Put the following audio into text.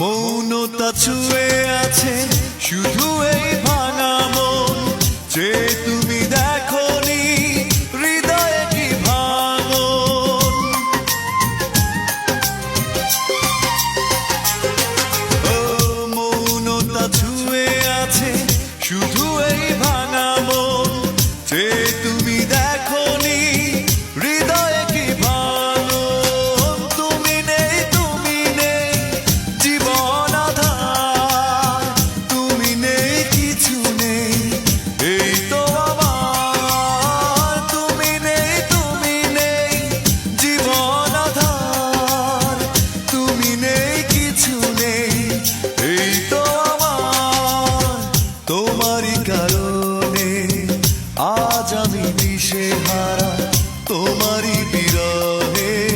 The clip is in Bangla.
মৌনতা ছুঁয়ে আছে, শুধু এই ভাঙা মন যে তুমি দেখো নি হৃদয়ে কি ভাঙন? মৌনতা ছুঁয়ে আছে, শুধু তোমারই কারণে আজ আমি দিশেহারা তোমারই বিরহে